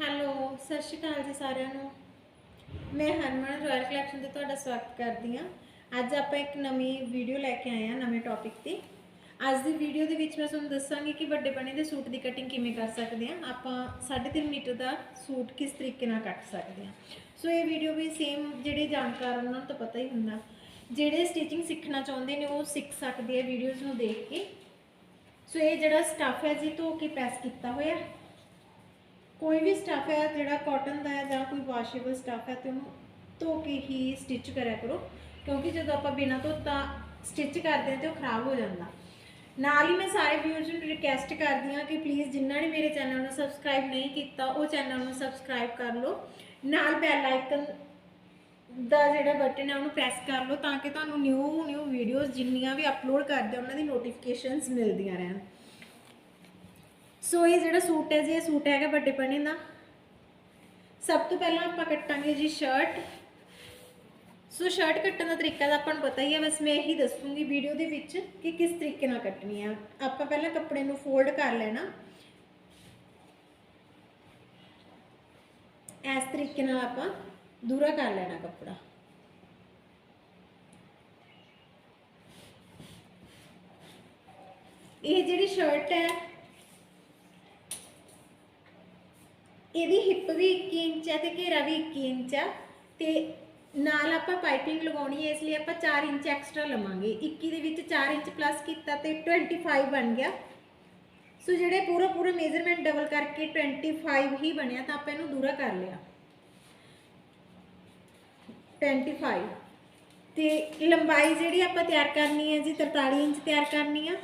Hello, ਸਤਿ ਸ਼੍ਰੀ ਅਕਾਲ ਜੀ ਸਾਰਿਆਂ ਨੂੰ। ਮੈਂ ਹਰਮਨ ਰਾਇਲ ਕਲੈਕਸ਼ਨ ਤੇ ਤੁਹਾਡਾ ਸਵਾਗਤ ਕਰਦੀ ਹਾਂ। ਅੱਜ ਆਪਾਂ ਇੱਕ ਨਵੀਂ ਵੀਡੀਓ ਲੈ ਕੇ ਆਏ ਹਾਂ, ਨਵੇਂ ਟੌਪਿਕ ਤੇ। ਅੱਜ ਦੀ ਵੀਡੀਓ ਦੇ ਵਿੱਚ ਮੈਂ ਤੁਹਾਨੂੰ ਦੱਸਾਂਗੀ ਕਿ ਵੱਡੇ ਬਣੇ ਦੇ ਸੂਟ ਦੀ ਕਟਿੰਗ ਕਿਵੇਂ ਕਰ ਸਕਦੇ ਹਾਂ। ਆਪਾਂ 3.5 ਮੀਟਰ ਦਾ ਸੂਟ ਕਿਸ ਤਰੀਕੇ ਨਾਲ ਕੱਟ ਸਕਦੇ ਹਾਂ। ਸੋ ਇਹ ਵੀਡੀਓ ਵੀ ਸੇਮ ਜਿਹੜੇ ਜਾਣਕਾਰ ਉਹਨਾਂ ਨੂੰ ਤਾਂ ਪਤਾ ਹੀ ਹੁੰਦਾ। ਜਿਹੜੇ ਸਟਿਚਿੰਗ ਸਿੱਖਣਾ ਚਾਹੁੰਦੇ ਨੇ, ਉਹ ਸਿੱਖ ਸਕਦੇ ਆ ਵੀਡੀਓਜ਼ ਨੂੰ ਦੇਖ ਕੇ। ਸੋ ਇਹ ਜਿਹੜਾ ਸਟੱਫ ਹੈ ਜੀ, ਧੋ ਕੇ ਪ੍ਰੈਸ ਕੀਤਾ ਹੋਇਆ। ਕੋਈ ਵੀ ਸਟੱਫ ਹੈ, ਜਿਹੜਾ ਕਾਟਨ ਦਾ ਹੈ ਜਾਂ ਕੋਈ ਵਾਸ਼ੇਬਲ ਸਟੱਫ ਹੈ, ਤੇ ਉਹਨੂੰ ਧੋ ਕੇ ਹੀ ਸਟਿਚ ਕਰਿਆ ਕਰੋ। ਕਿਉਂਕਿ ਜਦੋਂ ਆਪਾਂ ਬਿਨਾਂ ਧੋਤਾ ਸਟਿਚ ਕਰਦੇ ਹਾਂ ਤੇ ਉਹ ਖਰਾਬ ਹੋ ਜਾਂਦਾ। ਨਾਲ ਹੀ ਮੈਂ ਸਾਰੇ ਵਿਊਅਰਸ ਨੂੰ ਰਿਕਵੈਸਟ ਕਰਦੀ ਹਾਂ ਕਿ ਪਲੀਜ਼ ਜਿਨ੍ਹਾਂ ਨੇ ਮੇਰੇ ਚੈਨਲ ਨੂੰ ਸਬਸਕ੍ਰਾਈਬ ਨਹੀਂ ਕੀਤਾ, ਉਹ ਚੈਨਲ ਨੂੰ ਸਬਸਕ੍ਰਾਈਬ ਕਰ ਲਓ। ਨਾਲ ਬੈਲ ਆਈਕਨ ਦਾ ਜਿਹੜਾ ਬਟਨ ਹੈ, ਉਹਨੂੰ ਪ੍ਰੈਸ ਕਰ ਲਓ ਤਾਂ ਕਿ ਤੁਹਾਨੂੰ ਨਿਊ ਨਿਊ ਵੀਡੀਓਜ਼ ਜਿੰਨੀਆਂ ਵੀ ਅਪਲੋਡ ਕਰਦੇ ਉਹਨਾਂ ਦੀ ਨੋਟੀਫਿਕੇਸ਼ਨਸ ਮਿਲਦੀਆਂ ਰਹਿਣ। ਸੋ ਇਹ ਜਿਹੜਾ ਸੂਟ ਹੈ ਜੀ, ਇਹ ਸੂਟ ਹੈਗਾ ਵੱਡੇ ਪਣੇ ਦਾ। ਸਭ ਤੋਂ ਪਹਿਲਾਂ ਆਪਾਂ ਕੱਟਾਂਗੇ ਜੀ ਸ਼ਰਟ ਸੋ ਸ਼ਰਟ ਕੱਟਣ ਦਾ ਤਰੀਕਾ ਤਾਂ ਆਪਾਂ ਨੂੰ ਪਤਾ ਹੀ ਹੈ ਬਸ ਮੈਂ ਇਹੀ ਦੱਸੂੰਗੀ ਵੀਡੀਓ ਦੇ ਵਿੱਚ ਕਿ ਕਿਸ ਤਰੀਕੇ ਨਾਲ ਕੱਟਣੀ ਹੈ ਆਪਾਂ ਪਹਿਲਾਂ ਕੱਪੜੇ ਨੂੰ ਫੋਲਡ ਕਰ ਲੈਣਾ। ਇਸ ਤਰੀਕੇ ਨਾਲ ਆਪਾਂ ਦੂਰਾ ਕਰ ਲੈਣਾ ਕੱਪੜਾ। ਇਹ ਜਿਹੜੀ ਸ਼ਰਟ ਹੈ ਇਹਦੀ ਹਿੱਪ ਵੀ 21 ਇੰਚ ਹੈ ਤੇ ਘੇਰਾ ਵੀ 21 ਇੰਚ ਹੈ ਤੇ ਨਾਲ ਆਪਾਂ ਪਾਈਪਿੰਗ ਲਗਾਉਣੀ ਹੈ, ਇਸ ਲਈ ਆਪਾਂ 4 ਇੰਚ ਐਕਸਟਰਾ ਲਵਾਂਗੇ। 21 ਦੇ ਵਿੱਚ 4 ਇੰਚ ਪਲੱਸ ਕੀਤਾ ਤੇ 25 ਬਣ ਗਿਆ। ਸੋ ਜਿਹੜੇ ਪੂਰਾ ਪੂਰਾ ਮੇਜ਼ਰਮੈਂਟ ਡਬਲ ਕਰਕੇ 25 ਹੀ ਬਣਿਆ ਤਾਂ ਆਪਾਂ ਇਹਨੂੰ ਦੂਰਾ ਕਰ ਲਿਆ। 25 ਤੇ ਲੰਬਾਈ ਜਿਹੜੀ ਆਪਾਂ ਤਿਆਰ ਕਰਨੀ ਹੈ ਜੀ 43 ਇੰਚ ਤਿਆਰ ਕਰਨੀ ਆ।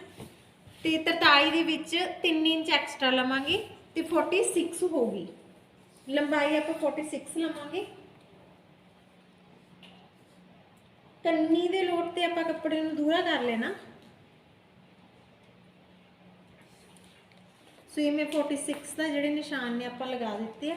ਤੇ 43 ਦੇ ਵਿੱਚ 3 ਇੰਚ ਐਕਸਟਰਾ ਲਵਾਂਗੇ ਤੇ 46 ਹੋਗੀ ਲੰਬਾਈ ਆਪਾਂ 46 ਲਵਾਂਗੇ। ਕੰਨੀ ਦੇ ਲੋਟ ਤੇ ਆਪਾਂ ਕੱਪੜੇ ਨੂੰ ਦੂਰਾ ਕਰ ਲੈਣਾ। ਸੋ ਇਹ ਮੈਂ 46 ਦਾ ਜਿਹੜੇ ਨਿਸ਼ਾਨ ਨੇ ਆਪਾਂ ਲਗਾ ਦਿੱਤੇ ਆ।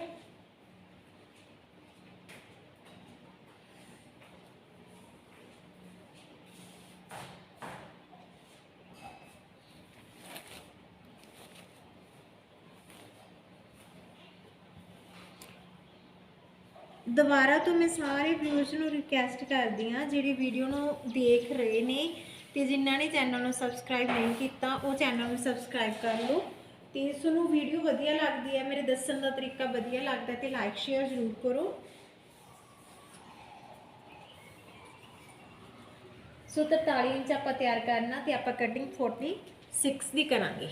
ਦੁਬਾਰਾ ਤੋਂ ਮੈਂ ਸਾਰੇ ਵਿਊਅਰਸ ਨੂੰ ਰਿਕਵੈਸਟ ਕਰਦੀ ਹਾਂ, ਜਿਹੜੇ ਵੀਡੀਓ ਨੂੰ ਦੇਖ ਰਹੇ ਨੇ ਤੇ ਜਿਨ੍ਹਾਂ ਨੇ ਚੈਨਲ ਨੂੰ ਸਬਸਕ੍ਰਾਈਬ ਨਹੀਂ ਕੀਤਾ, ਉਹ ਚੈਨਲ ਨੂੰ ਸਬਸਕ੍ਰਾਈਬ ਕਰ ਲਓ ਤੇ ਤੁਹਾਨੂੰ ਵੀਡੀਓ ਵਧੀਆ ਲੱਗਦੀ ਹੈ, ਮੇਰੇ ਦੱਸਣ ਦਾ ਤਰੀਕਾ ਵਧੀਆ ਲੱਗਦਾ ਤੇ ਲਾਈਕ ਸ਼ੇਅਰ ਜ਼ਰੂਰ ਕਰੋ। ਸੋ 43 ਇੰਚ ਆਪਾਂ ਤਿਆਰ ਕਰਨਾ ਤੇ ਆਪਾਂ ਕਟਿੰਗ 46 ਦੀ ਕਰਾਂਗੇ।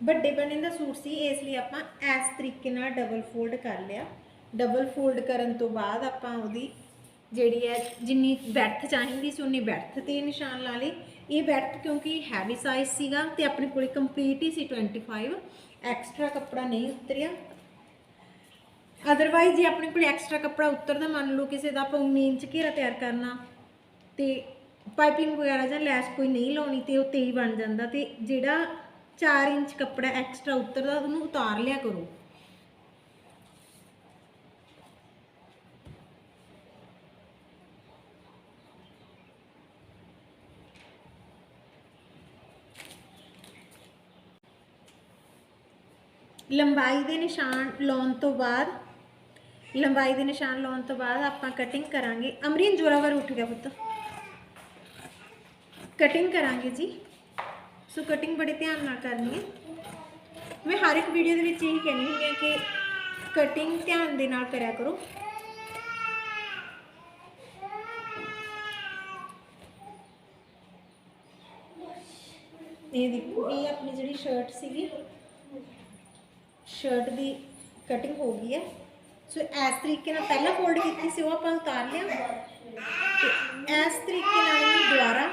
ਵੱਡੇ ਬਣੇ ਦਾ ਸੂਟ ਸੀ, ਇਸ ਲਈ ਆਪਾਂ ਇਸ ਤਰੀਕੇ ਨਾਲ ਡਬਲ ਫੋਲਡ ਕਰ ਲਿਆ। ਡਬਲ ਫੋਲਡ ਕਰਨ ਤੋਂ ਬਾਅਦ ਆਪਾਂ ਉਹਦੀ ਜਿਹੜੀ ਹੈ, ਜਿੰਨੀ ਬੈਠ ਚਾਹੀਦੀ ਸੀ, ਉਨੀ ਬੈਠ ਤੇ ਨਿਸ਼ਾਨ ਲਾ ਲਈ। ਇਹ ਬੈਠ ਕਿਉਂਕਿ ਹੈਵੀ ਸਾਈਜ਼ ਸੀਗਾ ਤੇ ਆਪਣੇ ਕੋਲੇ ਕੰਪਲੀਟ ਹੀ ਸੀ 25 ਐਕਸਟਰਾ ਕੱਪੜਾ ਨਹੀਂ ਉਤਰਿਆ। ਅਦਰਵਾਈਜ਼ ਜੇ ਆਪਣੇ ਕੋਲ ਐਕਸਟਰਾ ਕੱਪੜਾ ਉਤਰਦਾ, ਮੰਨ ਲਓ ਕਿਸੇ ਦਾ ਆਪਾਂ 19 ਇੰਚ ਘੇਰਾ ਤਿਆਰ ਕਰਨਾ, ਤੇ ਪਾਈਪਿੰਗ ਵਗੈਰਾ ਜਾਂ ਲੈਸ ਕੋਈ ਨਹੀਂ ਲਾਉਣੀ ਤੇ ਉਹ 23 ਬਣ ਜਾਂਦਾ ਤੇ ਜਿਹੜਾ 4 ਇੰਚ ਕੱਪੜਾ ਐਕਸਟਰਾ ਉਤਰਦਾ ਉਹਨੂੰ ਉਤਾਰ ਲਿਆ ਕਰੋ ਲੰਬਾਈ ਦੇ ਨਿਸ਼ਾਨ ਲਾਉਣ ਤੋਂ ਬਾਅਦ ਲੰਬਾਈ ਦੇ ਨਿਸ਼ਾਨ ਲਾਉਣ ਤੋਂ ਬਾਅਦ ਆਪਾਂ ਕਟਿੰਗ ਕਰਾਂਗੇ ਅਮਰੀਨ ਜੋਰਾਵਰ ਉੱਠ ਗਿਆ ਪੁੱਤ ਕਟਿੰਗ ਕਰਾਂਗੇ ਜੀ ਸੋ ਕਟਿੰਗ ਬੜੇ ਧਿਆਨ ਨਾਲ ਕਰਨੀ ਹੈ। ਮੈਂ ਹਰ ਇੱਕ ਵੀਡੀਓ ਦੇ ਵਿੱਚ ਇਹੀ ਕਹਿੰਦੀ ਹੁੰਦੀ ਹਾਂ ਕਿ ਕਟਿੰਗ ਧਿਆਨ ਦੇ ਨਾਲ ਕਰਿਆ ਕਰੋ। ਇਹ ਦੇਖੋ, ਇਹ ਆਪਣੀ ਜਿਹੜੀ ਸ਼ਰਟ ਸੀਗੀ ਸ਼ਰਟ ਦੀ ਕਟਿੰਗ ਹੋ ਗਈ ਹੈ। ਸੋ ਇਸ ਤਰੀਕੇ ਨਾਲ ਪਹਿਲਾਂ ਫੋਲਡ ਕੀਤੀ ਸੀ, ਉਹ ਆਪਾਂ ਉਤਾਰ ਲਿਆ। ਤੇ ਇਸ ਤਰੀਕੇ ਨਾਲ ਦੁਬਾਰਾ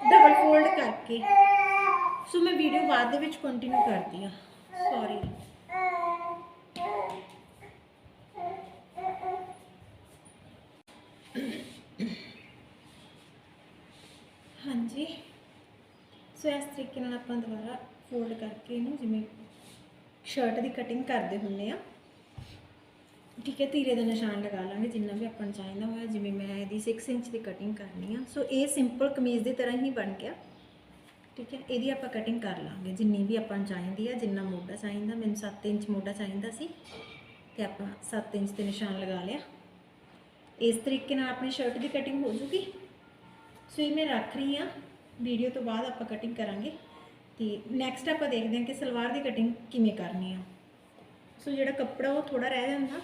ਡਬਲ ਫੋਲਡ ਕਰਕੇ। ਸੋ ਮੈਂ ਵੀਡੀਓ ਬਾਅਦ ਦੇ ਵਿੱਚ ਕੰਟੀਨਿਊ ਕਰਦੀ ਹਾਂ। ਸੌਰੀ ਹਾਂਜੀ। ਸੋ ਇਸ ਤਰੀਕੇ ਨਾਲ ਆਪਾਂ ਦੁਬਾਰਾ ਫੋਲਡ ਕਰਕੇ ਇਹਨੂੰ ਜਿਵੇਂ ਸ਼ਰਟ ਦੀ ਕਟਿੰਗ ਕਰਦੇ ਹੁੰਨੇ ਆ ਠੀਕ ਹੈ ਧੀਰੇ ਦਾ ਨਿਸ਼ਾਨ ਲਗਾ ਲਾਂਗੇ, ਜਿੰਨਾ ਵੀ ਆਪਾਂ ਨੂੰ ਚਾਹੀਦਾ ਹੋਇਆ, ਜਿਵੇਂ ਮੈਂ ਇਹਦੀ 6 ਇੰਚ ਦੀ ਕਟਿੰਗ ਕਰਨੀ ਆ। ਸੋ ਇਹ ਸਿੰਪਲ ਕਮੀਜ਼ ਦੀ ਤਰ੍ਹਾਂ ਹੀ ਬਣ ਗਿਆ। ਠੀਕ ਹੈ, ਇਹਦੀ ਆਪਾਂ ਕਟਿੰਗ ਕਰ ਲਾਂਗੇ। ਜਿੰਨੀ ਵੀ ਆਪਾਂ ਨੂੰ ਚਾਹੀਦੀ ਆ, ਜਿੰਨਾ ਮੋਢਾ ਚਾਹੀਦਾ, ਮੈਨੂੰ 7 ਇੰਚ ਮੋਢਾ ਚਾਹੀਦਾ ਸੀ, ਤੇ ਆਪਾਂ 7 ਇੰਚ ਤੇ ਨਿਸ਼ਾਨ ਲਗਾ ਲਿਆ। ਇਸ ਤਰੀਕੇ ਨਾਲ ਆਪਣੀ ਸ਼ਰਟ ਦੀ ਕਟਿੰਗ ਹੋ ਜੂਗੀ। ਸੋ ਇਹ ਮੈਂ ਰੱਖ ਰਹੀ ਆ। ਵੀਡੀਓ ਤੋਂ ਬਾਅਦ ਆਪਾਂ ਕਟਿੰਗ ਕਰਾਂਗੇ। ਤੇ ਨੈਕਸਟ ਆਪਾਂ ਦੇਖਦੇ ਹਾਂ ਕਿ ਸਲਵਾਰ ਦੀ ਕਟਿੰਗ ਕਿਵੇਂ ਕਰਨੀ ਆ। ਸੋ ਜਿਹੜਾ ਕੱਪੜਾ ਉਹ ਥੋੜਾ ਰਹਿ ਜਾਂਦਾ।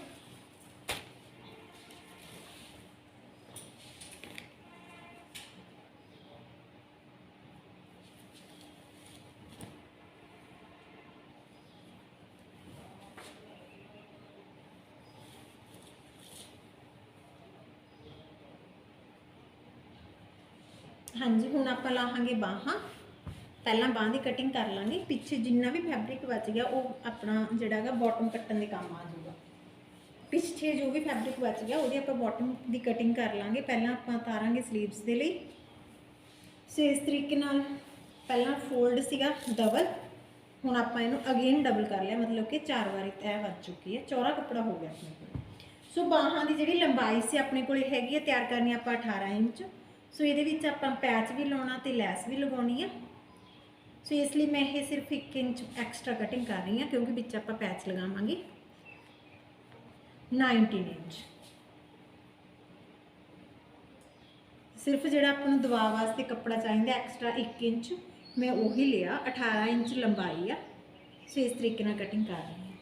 ਹਾਂਜੀ, ਹੁਣ ਆਪਾਂ ਲਾਹਾਂਗੇ ਬਾਹਾਂ। ਪਹਿਲਾਂ ਬਾਹਾਂ ਦੀ ਕਟਿੰਗ ਕਰ ਲਾਂਗੇ। ਪਿੱਛੇ ਜਿੰਨਾ ਵੀ ਫੈਬਰਿਕ ਬਚ ਗਿਆ, ਉਹ ਆਪਣਾ ਜਿਹੜਾ ਹੈਗਾ ਬਾਟਮ ਕੱਟਣ ਦੇ ਕੰਮ ਆ ਜਾਊਗਾ। ਪਿੱਛੇ ਜੋ ਵੀ ਫੈਬਰਿਕ ਬਚ ਗਿਆ, ਉਹਦੀ ਆਪਾਂ ਬਾਟਮ ਦੀ ਕਟਿੰਗ ਕਰ ਲਾਂਗੇ। ਪਹਿਲਾਂ ਆਪਾਂ ਤਾਰਾਂਗੇ ਸਲੀਵਸ ਦੇ ਲਈ। ਸੋ ਇਸ ਤਰੀਕੇ ਨਾਲ ਪਹਿਲਾਂ ਫੋਲਡ ਸੀਗਾ ਡਬਲ ਹੁਣ ਆਪਾਂ ਇਹਨੂੰ ਅਗੇਨ ਡਬਲ ਕਰ ਲਿਆ, ਮਤਲਬ ਕਿ ਚਾਰ ਵਾਰੀ ਤੈਅ ਵੱਜ ਚੁੱਕੀ ਹੈ। ਚੌੜਾ ਕੱਪੜਾ ਹੋ ਗਿਆ ਆਪਣੇ ਕੋਲ। ਸੋ ਬਾਹਾਂ ਦੀ ਜਿਹੜੀ ਲੰਬਾਈ ਸੀ ਆਪਣੇ ਕੋਲ ਹੈਗੀ ਹੈ, ਤਿਆਰ ਕਰਨੀ ਆਪਾਂ 18 ਇੰਚ। ਸੋ ਇਹਦੇ ਵਿੱਚ ਆਪਾਂ ਪੈਚ ਵੀ ਲਾਉਣਾ ਤੇ ਲੈਸ ਵੀ ਲਗਾਉਣੀ ਆ। ਸੋ ਇਸ ਲਈ ਮੈਂ ਇਹ ਸਿਰਫ 1 ਇੰਚ ਐਕਸਟਰਾ ਕਟਿੰਗ ਕਰ ਰਹੀ ਹਾਂ ਕਿਉਂਕਿ ਵਿੱਚ ਆਪਾਂ ਪੈਚ ਲਗਾਵਾਂਗੇ। 19 ਇੰਚ। ਸਿਰਫ ਜਿਹੜਾ ਆਪਾਂ ਨੂੰ ਦਵਾ ਵਾਸਤੇ ਕੱਪੜਾ ਚਾਹੀਦਾ ਐਕਸਟਰਾ 1 ਇੰਚ, ਮੈਂ ਉਹੀ ਲਿਆ 18 ਇੰਚ ਲੰਬਾਈ ਆ। ਸੋ ਇਸ ਤਰੀਕੇ ਨਾਲ ਕਟਿੰਗ ਕਰ ਰਹੀ ਹਾਂ।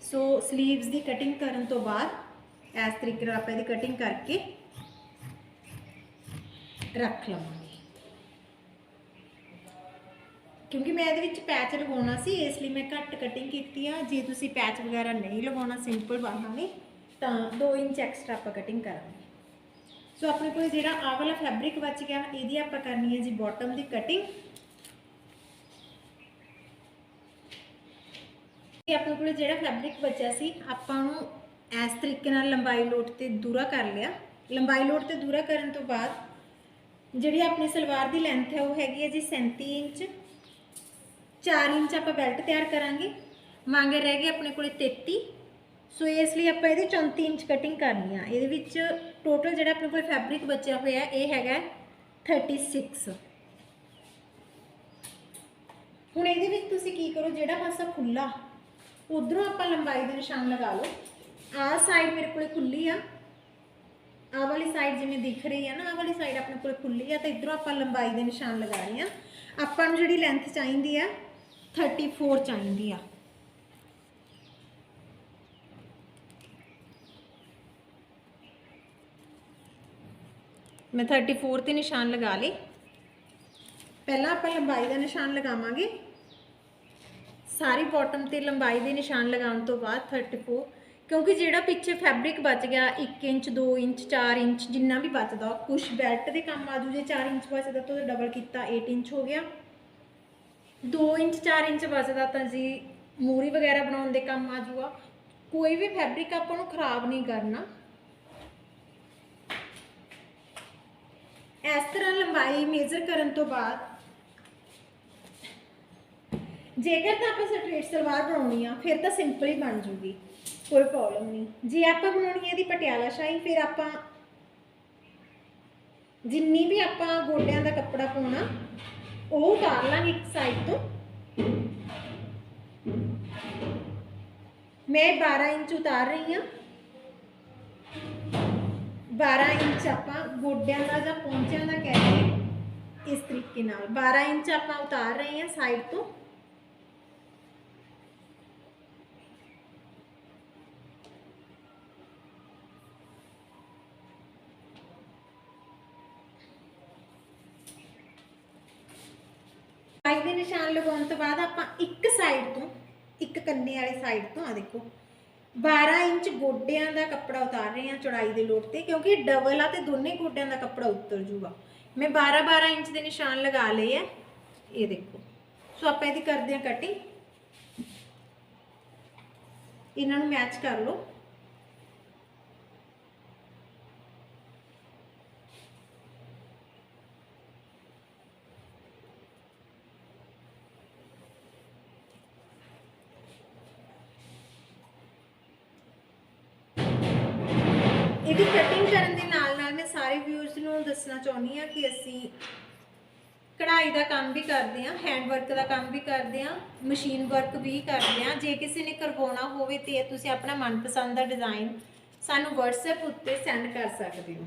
ਸੋ ਸਲੀਵਸ ਦੀ ਕਟਿੰਗ ਕਰਨ ਤੋਂ ਬਾਅਦ ਇਸ ਤਰੀਕੇ ਨਾਲ ਆਪਾਂ ਇਹਦੀ ਕਟਿੰਗ ਕਰਕੇ ਰੱਖ ਲਵਾਂਗੇ। ਕਿਉਂਕਿ ਮੈਂ ਇਹਦੇ ਵਿੱਚ ਪੈਚ ਲਗਾਉਣਾ ਸੀ, ਇਸ ਲਈ ਮੈਂ ਘੱਟ ਕਟਿੰਗ ਕੀਤੀ ਆ। ਜੇ ਤੁਸੀਂ ਪੈਚ ਵਗੈਰਾ ਨਹੀਂ ਲਗਾਉਣਾ ਸਿੰਪਲ ਬਾਹਾਂ ਤਾਂ 2 ਇੰਚ ਐਕਸਟਰਾ ਆਪਾਂ ਕਟਿੰਗ ਕਰਾਂਗੇ। ਸੋ ਆਪਣੇ ਕੋਲ ਜਿਹੜਾ ਆਹ ਵਾਲਾ ਫੈਬਰਿਕ ਬਚ ਗਿਆ, ਇਹਦੀ ਆਪਾਂ ਕਰਨੀ ਹੈ ਜੀ ਬਾਟਮ ਦੀ ਕਟਿੰਗ ਇਹ ਆਪਣੇ ਕੋਲ ਜਿਹੜਾ ਫੈਬਰਿਕ ਬਚਿਆ ਸੀ, ਆਪਾਂ ਨੂੰ ਇਸ ਤਰੀਕੇ ਨਾਲ ਲੰਬਾਈ ਲੋਟ ਤੇ ਦੂਰਾ ਕਰ ਲਿਆ। ਲੰਬਾਈ ਲੋਟ ਤੇ ਦੂਰਾ ਕਰਨ ਤੋਂ ਬਾਅਦ ਜਿਹੜੀ ਆਪਣੀ ਸਲਵਾਰ ਦੀ ਲੈਂਥ ਹੈ ਉਹ ਹੈਗੀ ਹੈ ਜੀ 37 ਇੰਚ। 4 ਇੰਚ ਆਪਾਂ ਬੈਲਟ ਤਿਆਰ ਕਰਾਂਗੇ। ਮੰਗੇ ਰਹਿ ਗਏ ਆਪਣੇ ਕੋਲੇ 33 ਸੋ ਇਸ ਲਈ ਆਪਾਂ ਇਹਦੀ 34 ਇੰਚ ਕਟਿੰਗ ਕਰਨੀ ਆ। ਇਹਦੇ ਵਿੱਚ ਟੋਟਲ ਜਿਹੜਾ ਆਪਣੇ ਕੋਲ ਫੈਬਰਿਕ ਬਚਿਆ ਹੋਇਆ ਇਹ ਹੈਗਾ 36 ਹੁਣ ਇਹਦੇ ਵਿੱਚ ਤੁਸੀਂ ਕੀ ਕਰੋ, ਜਿਹੜਾ ਪਾਸਾ ਖੁੱਲਾ ਉਧਰੋਂ ਆਪਾਂ ਲੰਬਾਈ ਦੇ ਨਿਸ਼ਾਨ ਲਗਾ ਲਓ। ਆਹ ਸਾਈਡ ਮੇਰੇ ਕੋਲੇ ਖੁੱਲੀ ਆ। ਆਹ ਵਾਲੀ ਸਾਈਡ ਜਿਵੇਂ ਦਿਖ ਰਹੀ ਆ ਨਾ, ਆਹ ਵਾਲੀ ਸਾਈਡ ਆਪਣੇ ਕੋਲ ਖੁੱਲੀ ਆ, ਤਾਂ ਇਧਰੋਂ ਆਪਾਂ ਲੰਬਾਈ ਦੇ ਨਿਸ਼ਾਨ ਲਗਾ ਰਹੇ ਹਾਂ ਆਪਾਂ ਨੂੰ ਜਿਹੜੀ ਲੈਂਥ ਚਾਹੀਦੀ ਆ 34 ਚਾਹੀਦੀ ਆ। ਮੈਂ 34 ਤੇ ਨਿਸ਼ਾਨ ਲਗਾ ਲਈ। ਪਹਿਲਾਂ ਆਪਾਂ ਲੰਬਾਈ ਦਾ ਨਿਸ਼ਾਨ ਲਗਾਵਾਂਗੇ। ਸਾਰੀ ਬਾਟਮ ਤੇ ਲੰਬਾਈ ਦੇ ਨਿਸ਼ਾਨ ਲਗਾਉਣ ਤੋਂ ਬਾਅਦ 34 ਕਿਉਂਕਿ ਜਿਹੜਾ ਪਿੱਛੇ ਫੈਬਰਿਕ ਬਚ ਗਿਆ 1 ਇੰਚ 2 ਇੰਚ 4 ਇੰਚ, ਜਿੰਨਾ ਵੀ ਬਚਦਾ ਕੁਛ ਬੈਲਟ ਦੇ ਕੰਮ ਆ ਜੂ ਜੇ 4 ਇੰਚ ਬਚਦਾ ਤਾਂ ਡਬਲ ਕੀਤਾ 8 ਇੰਚ ਹੋ ਗਿਆ। 2 ਇੰਚ 4 ਇੰਚ ਬਚਦਾ ਤਾਂ ਜੀ ਮੂਰੀ ਵਗੈਰਾ ਬਣਾਉਣ ਦੇ ਕੰਮ ਆ ਜੂਗਾ ਕੋਈ ਵੀ ਫੈਬਰਿਕ ਆਪਾਂ ਨੂੰ ਖਰਾਬ ਨਹੀਂ ਕਰਨਾ। ਇਸ ਤਰ੍ਹਾਂ ਲੰਬਾਈ ਮੇਜ਼ਰ ਕਰਨ ਤੋਂ ਬਾਅਦ, ਜੇਕਰ ਤਾਂ ਆਪਾਂ ਸਟ੍ਰੇਟ ਸਲਵਾਰ ਬਣਾਉਣੀ ਆ, ਫਿਰ ਤਾਂ ਸਿੰਪਲ ਹੀ ਬਣ ਜੂਗੀ। ਕੋਈ ਪ੍ਰੋਬਲਮ ਨਹੀਂ। ਜੇ ਆਪਾਂ ਬਣਾਉਣੀ ਹੈ ਇਹਦੀ ਪਟਿਆਲਾ ਸ਼ਾਹੀ, ਫਿਰ ਆਪਾਂ ਜਿੰਨੀ ਵੀ ਆਪਾਂ ਗੋਡਿਆਂ ਦਾ ਕੱਪੜਾ ਪਾਉਣਾ, ਉਹ ਉਤਾਰ ਲਾਂਗੇ ਇੱਕ ਸਾਈਡ ਤੋਂ। ਮੈਂ 12 ਇੰਚ ਉਤਾਰ ਰਹੀ ਹਾਂ। 12 ਇੰਚ ਆਪਾਂ ਗੋਡਿਆਂ ਦਾ ਜਾਂ ਪੌਂਚਿਆਂ ਦਾ ਕਹਿ ਕੇ ਇਸ ਤਰੀਕੇ ਨਾਲ। 12 ਇੰਚ ਆਪਾਂ ਉਤਾਰ ਰਹੇ ਹਾਂ ਸਾਈਡ ਤੋਂ ਸਾਈਡ ਦੇ ਨਿਸ਼ਾਨ ਲਗਾਉਣ ਤੋਂ ਬਾਅਦ ਆਪਾਂ ਇੱਕ ਸਾਈਡ ਤੋਂ, ਇੱਕ ਕੰਨੇ ਵਾਲੀ ਸਾਈਡ ਤੋਂ ਆ ਦੇਖੋ 12 ਇੰਚ ਗੋਡਿਆਂ ਦਾ ਕੱਪੜਾ ਉਤਾਰ ਰਹੇ ਹਾਂ ਚੌੜਾਈ ਦੇ ਲੋਟ ਤੇ, ਕਿਉਂਕਿ ਡਬਲ ਆ ਤੇ ਦੋਨੇ ਗੋਡਿਆਂ ਦਾ ਕੱਪੜਾ ਉੱਤਰ ਜੂਗਾ ਮੈਂ 12 12 ਇੰਚ ਦੇ ਨਿਸ਼ਾਨ ਲਗਾ ਲਏ ਆ, ਇਹ ਦੇਖੋ। ਸੋ ਆਪਾਂ ਇਹਦੀ ਕਰਦੇ ਹਾਂ ਕਟਿੰਗ ਇਹਨਾਂ ਨੂੰ ਮੈਚ ਕਰ ਲਓ। ਇਹਦੀ ਕਟਿੰਗ ਕਰਨ ਦੇ ਨਾਲ ਨਾਲ ਮੈਂ ਸਾਰੇ ਵਿਊਅਰਸ ਨੂੰ ਦੱਸਣਾ ਚਾਹੁੰਦੀ ਆ ਕਿ ਅਸੀਂ ਕਢਾਈ ਦਾ ਕੰਮ ਵੀ ਕਰਦੇ ਆ ਹੈਂਡ ਵਰਕ ਦਾ ਕੰਮ ਵੀ ਕਰਦੇ ਆ ਮਸ਼ੀਨ ਵਰਕ ਵੀ ਕਰਦੇ ਆ ਜੇ ਕਿਸੇ ਨੇ ਕਰਵਾਉਣਾ ਹੋਵੇ ਤੇ ਤੁਸੀਂ ਆਪਣਾ ਮਨਪਸੰਦ ਦਾ ਡਿਜ਼ਾਈਨ ਸਾਨੂੰ WhatsApp ਉੱਤੇ ਸੈਂਡ ਕਰ ਸਕਦੇ ਹੋ।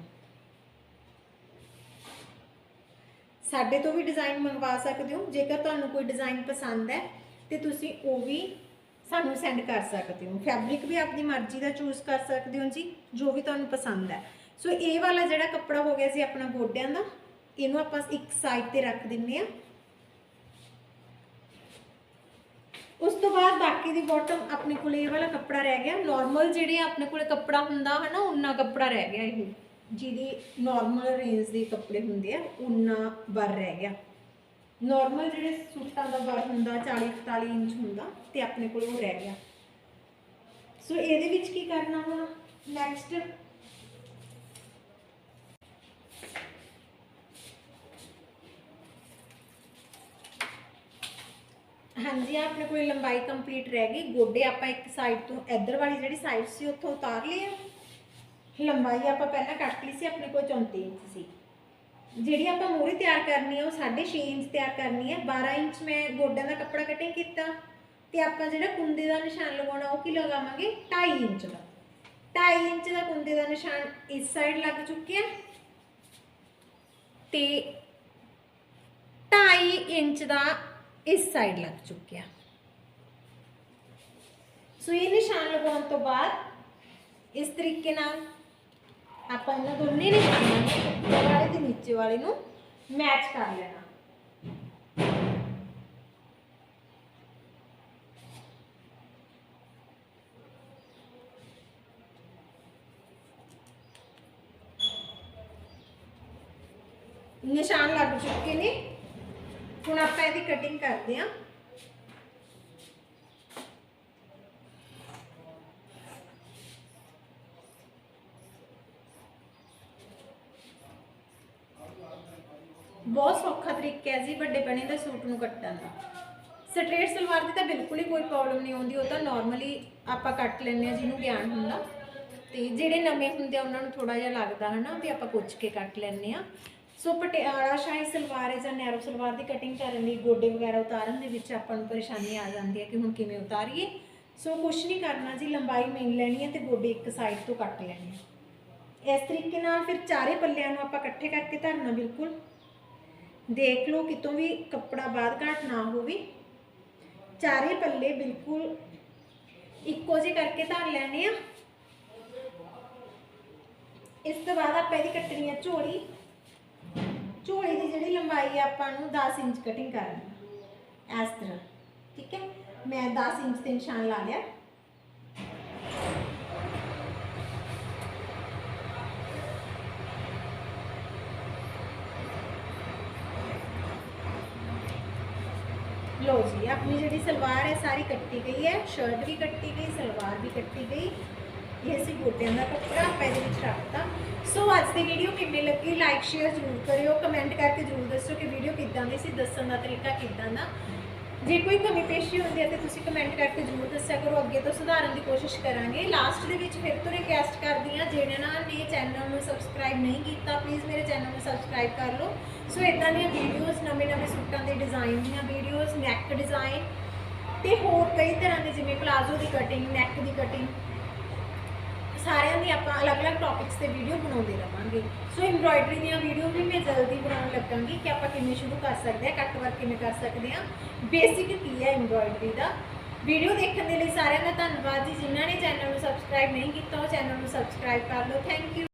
ਸਾਡੇ ਤੋਂ ਵੀ ਡਿਜ਼ਾਈਨ ਮੰਗਵਾ ਸਕਦੇ ਹੋ। ਜੇਕਰ ਤੁਹਾਨੂੰ ਕੋਈ ਡਿਜ਼ਾਈਨ ਪਸੰਦ ਹੈ ਤੇ ਤੁਸੀਂ ਉਹ ਵੀ ਸਾਨੂੰ ਸੈਂਡ ਕਰ ਸਕਦੇ ਹੋ। ਫੈਬਰਿਕ ਵੀ ਆਪਣੀ ਮਰਜ਼ੀ ਦਾ ਚੂਜ਼ ਕਰ ਸਕਦੇ ਹੋ ਜੀ, ਜੋ ਵੀ ਤੁਹਾਨੂੰ ਪਸੰਦ ਹੈ। ਸੋ ਇਹ ਵਾਲਾ ਜਿਹੜਾ ਕੱਪੜਾ ਹੋ ਗਿਆ ਸੀ ਆਪਣਾ ਗੋਡਿਆਂ ਦਾ, ਇਹਨੂੰ ਆਪਾਂ ਇੱਕ ਸਾਈਡ ਤੇ ਰੱਖ ਦਿੰਨੇ ਆ ਉਸ ਤੋਂ ਬਾਅਦ ਬਾਕੀ ਦੀ ਬਾਟਮ ਆਪਣੇ ਕੋਲ ਇਹ ਵਾਲਾ ਕੱਪੜਾ ਰਹਿ ਗਿਆ। ਨਾਰਮਲ ਜਿਹੜੇ ਆਪਣੇ ਕੋਲ ਕੱਪੜਾ ਹੁੰਦਾ ਹਨਾ ਉਨਾ ਕੱਪੜਾ ਰਹਿ ਗਿਆ ਇਹ। ਜਿਹਦੀ ਨਾਰਮਲ ਰੇਂਜ ਦੇ ਕੱਪੜੇ ਹੁੰਦੇ ਆ ਉਨਾ ਬਰ ਰਹਿ ਗਿਆ। ਨਾਰਮਲ ਜਿਹੜੇ ਸੂਟਾਂ ਦਾ ਬਰ ਹੁੰਦਾ 40 41 ਇੰਚ ਹੁੰਦਾ, ਤੇ ਆਪਣੇ ਕੋਲ ਉਹ ਰਹਿ ਗਿਆ। ਸੋ ਇਹਦੇ ਵਿੱਚ ਕੀ ਕਰਨਾ ਹੁਣ ਨੈਕਸਟ ਹਾਂਜੀ ਆਪਣੇ ਕੋਲ ਲੰਬਾਈ ਕੰਪਲੀਟ ਰਹਿ ਗਈ। ਗੋਡੇ ਆਪਾਂ ਇੱਕ ਸਾਈਡ ਤੋਂ, ਇੱਧਰ ਵਾਲੀ ਜਿਹੜੀ ਸਾਈਡ ਸੀ, ਉੱਥੋਂ ਉਤਾਰ ਲਈ ਲੰਬਾਈ ਆਪਾਂ ਪਹਿਲਾਂ ਕੱਟ ਲਈ ਸੀ, ਆਪਣੇ ਕੋਲ 34 ਇੰਚ ਸੀ। ਜਿਹੜੀ ਆਪਾਂ ਮੂਰੀ ਤਿਆਰ ਕਰਨੀ ਹੈ ਉਹ 6.5 ਇੰਚ ਤਿਆਰ ਕਰਨੀ ਹੈ 12 ਇੰਚ ਮੈਂ ਗੋਡਿਆਂ ਦਾ ਕੱਪੜਾ ਕਟਿੰਗ ਕੀਤਾ ਤੇ ਆਪਾਂ ਜਿਹੜਾ ਕੁੰਦੇ ਦਾ ਨਿਸ਼ਾਨ ਲਗਾਉਣਾ, ਉਹ ਕੀ ਲਗਾਵਾਂਗੇ? 2.5 ਇੰਚ ਦਾ। 2.5 ਇੰਚ ਦਾ ਕੁੰਦੇ ਦਾ ਨਿਸ਼ਾਨ ਇਸ ਸਾਈਡ ਲੱਗ ਚੁੱਕਿਆ। ਤੇ 2.5 ਇੰਚ ਦਾ ਇਸ ਸਾਈਡ ਲੱਗ ਚੁੱਕਿਆ। ਸੋ ਇਹ ਨਿਸ਼ਾਨ ਲਗਾਉਣ ਤੋਂ ਬਾਅਦ ਇਸ ਤਰੀਕੇ ਨਾਲ ਆਪਾਂ ਇਹਨਾਂ ਦੋਨੇ ਨਿਸ਼ਾਨਾਂ ਉੱਪਰ ਵਾਲੇ ਤੇ ਨੀਚੇ ਵਾਲੇ ਨੂੰ ਮੈਚ ਕਰ ਲੈਣਾ। ਨਿਸ਼ਾਨ ਲੱਗ ਚੁੱਕੇ ਨੇ। ਹੁਣ ਆਪਾਂ ਇਹਦੀ ਕਟਿੰਗ ਕਰਦੇ ਹਾਂ। ਸੌਖਾ ਜੀ ਵੱਡੇ ਬਣੇ ਦਾ ਸੂਟ ਨੂੰ ਕੱਟਣ ਦਾ। ਸਟ੍ਰੇਟ ਸਲਵਾਰ ਦੀ ਤਾਂ ਬਿਲਕੁਲ ਹੀ ਕੋਈ ਪ੍ਰੋਬਲਮ ਨਹੀਂ ਆਉਂਦੀ, ਉਹ ਤਾਂ ਨਾਰਮਲੀ ਆਪਾਂ ਕੱਟ ਲੈਂਦੇ ਆ ਜਿਹਨੂੰ ਗਿਆਨ ਹੁੰਦਾ। ਤੇ ਜਿਹੜੇ ਨਵੇਂ ਹੁੰਦੇ ਆ, ਉਹਨਾਂ ਨੂੰ ਥੋੜਾ ਜਿਹਾ ਲੱਗਦਾ ਹਨਾ ਵੀ ਆਪਾਂ ਪੁੱਛ ਕੇ ਕੱਟ ਲੈਂਦੇ ਆ ਸੋ ਪਟਿਆਲਾ ਸ਼ਾਹੀ ਸਲਵਾਰ ਹੈ ਜਾਂ ਨੈਰੋ ਸਲਵਾਰ ਦੀ ਕਟਿੰਗ ਕਰਨ ਲਈ ਗੋਡੇ ਵਗੈਰਾ ਉਤਾਰਨ ਦੇ ਵਿੱਚ ਆਪਾਂ ਨੂੰ ਪਰੇਸ਼ਾਨੀ ਆ ਜਾਂਦੀ ਹੈ ਕਿ ਹੁਣ ਕਿਵੇਂ ਉਤਾਰੀਏ। ਸੋ ਕੁਝ ਨਹੀਂ ਕਰਨਾ ਜੀ, ਲੰਬਾਈ ਮੇਨ ਲੈਣੀ ਹੈ ਤੇ ਗੋਡੇ ਇੱਕ ਸਾਈਡ ਤੋਂ ਕੱਟ ਲੈਣੇ ਇਸ ਤਰੀਕੇ ਨਾਲ ਫਿਰ ਚਾਰੇ ਪੱਲਿਆਂ ਨੂੰ ਆਪਾਂ ਇਕੱਠੇ ਕਰਕੇ ਧਰਨਾ ਬਿਲਕੁਲ। ਦੇਖ ਲਓ ਕਿਤੋਂ ਵੀ ਕੱਪੜਾ ਬਾਅਦ ਘਾਟ ਨਾ ਹੋਵੇ। ਚਾਰੇ ਪੱਲੇ ਬਿਲਕੁਲ ਇੱਕੋ ਜਿਹੇ ਕਰਕੇ ਧਰ ਲੈਣੇ ਆ। ਇਸ ਤੋਂ ਬਾਅਦ ਆਪਾਂ ਇਹਦੀ ਕੱਟਣੀ ਆ ਝੋਲੀ। ਝੋਲੀ ਦੀ ਜਿਹੜੀ ਲੰਬਾਈ ਆ ਆਪਾਂ ਨੂੰ 10 ਇੰਚ ਕਟਿੰਗ ਕਰਨੀ ਆ। ਇਸ ਤਰ੍ਹਾਂ, ਠੀਕ ਹੈ? ਮੈਂ 10 ਇੰਚ ਤੇ ਨਿਸ਼ਾਨ ਲਾ ਲਿਆ ਲੋ ਜੀ ਆਪਣੀ ਜਿਹੜੀ ਸਲਵਾਰ ਹੈ, ਸਾਰੀ ਕੱਟੀ ਗਈ ਹੈ। ਸ਼ਰਟ ਵੀ ਕੱਟੀ ਗਈ, ਸਲਵਾਰ ਵੀ ਕੱਟੀ ਗਈ। ਇਹ ਸੀ ਗੋਟਿਆਂ ਦਾ ਕੱਪੜਾ ਆਪਾਂ ਇਹਦੇ ਵਿੱਚ ਰੱਖਤਾ। ਸੋ ਅੱਜ ਦੀ ਵੀਡੀਓ ਕਿਵੇਂ ਲੱਗੀ? ਲਾਈਕ ਸ਼ੇਅਰ ਜ਼ਰੂਰ ਕਰਿਓ। ਕਮੈਂਟ ਕਰਕੇ ਜ਼ਰੂਰ ਦੱਸਿਓ ਕਿ ਵੀਡੀਓ ਕਿੱਦਾਂ ਦੀ ਸੀ, ਦੱਸਣ ਦਾ ਤਰੀਕਾ ਕਿੱਦਾਂ ਦਾ? ਜੇ ਕੋਈ ਕਮੀ ਪੇਸ਼ੀ ਹੁੰਦੀ ਹੈ ਤੇ ਤੁਸੀਂ ਕਮੈਂਟ ਕਰਕੇ ਜ਼ਰੂਰ ਦੱਸਿਆ ਕਰੋ। ਅੱਗੇ ਤੋਂ ਸੁਧਾਰਨ ਦੀ ਕੋਸ਼ਿਸ਼ ਕਰਾਂਗੇ। ਲਾਸਟ ਦੇ ਵਿੱਚ ਫਿਰ ਤੋਂ ਰਿਕਵੈਸਟ ਕਰਦੀ ਹਾਂ, ਜਿਹਨਾਂ ਨੇ ਚੈਨਲ ਨੂੰ ਸਬਸਕ੍ਰਾਈਬ ਨਹੀਂ ਕੀਤਾ ਪਲੀਜ਼ ਮੇਰੇ ਚੈਨਲ ਨੂੰ ਸਬਸਕ੍ਰਾਈਬ ਕਰ ਲਓ। ਸੋ ਇਦਾਂ ਦੀਆਂ ਵੀਡੀਓਜ਼ ਨਵੇਂ ਨਵੇਂ ਸੂਟਾਂ ਦੇ ਡਿਜ਼ਾਈਨ ਦੀਆਂ ਵੀਡੀਓਜ਼ ਨੈਕ ਡਿਜ਼ਾਈਨ ਤੇ ਹੋਰ ਕਈ ਤਰ੍ਹਾਂ ਦੇ ਜਿਵੇਂ ਪਲਾਜ਼ੋ ਦੀ ਕਟਿੰਗ ਨੈਕ ਦੀ ਕਟਿੰਗ ਸਾਰਿਆਂ ਦੀ ਆਪਾਂ ਅਲੱਗ-ਅਲੱਗ ਟੌਪਿਕਸ ਤੇ ਵੀਡੀਓ ਬਣਾਉਂਦੇ ਰਵਾਂਗੇ। ਸੋ ਐਮਬ੍ਰਾਇਡਰੀ ਦੀਆਂ ਵੀਡੀਓ ਵੀ ਮੈਂ ਜਲਦੀ ਬਣਾਉਣ ਲੱਗਾਂਗੀ ਕਿ ਆਪਾਂ ਕਿਵੇਂ ਸ਼ੁਰੂ ਕਰ ਸਕਦੇ ਹਾਂ ਕੱਟ ਵਰਕ ਕਿਵੇਂ ਕਰ ਸਕਦੇ ਹਾਂ। ਬੇਸਿਕ ਕੀ ਹੈ ਐਮਬ੍ਰਾਇਡਰੀ ਦਾ? ਵੀਡੀਓ ਦੇਖਣ ਦੇ ਲਈ ਸਾਰਿਆਂ ਦਾ ਧੰਨਵਾਦ ਜੀ। ਜਿਨ੍ਹਾਂ ਨੇ ਚੈਨਲ ਨੂੰ ਸਬਸਕ੍ਰਾਈਬ ਨਹੀਂ ਕੀਤਾ, ਉਹ ਚੈਨਲ ਨੂੰ ਸਬਸਕ੍ਰਾਈਬ ਕਰ ਲਓ। Thank you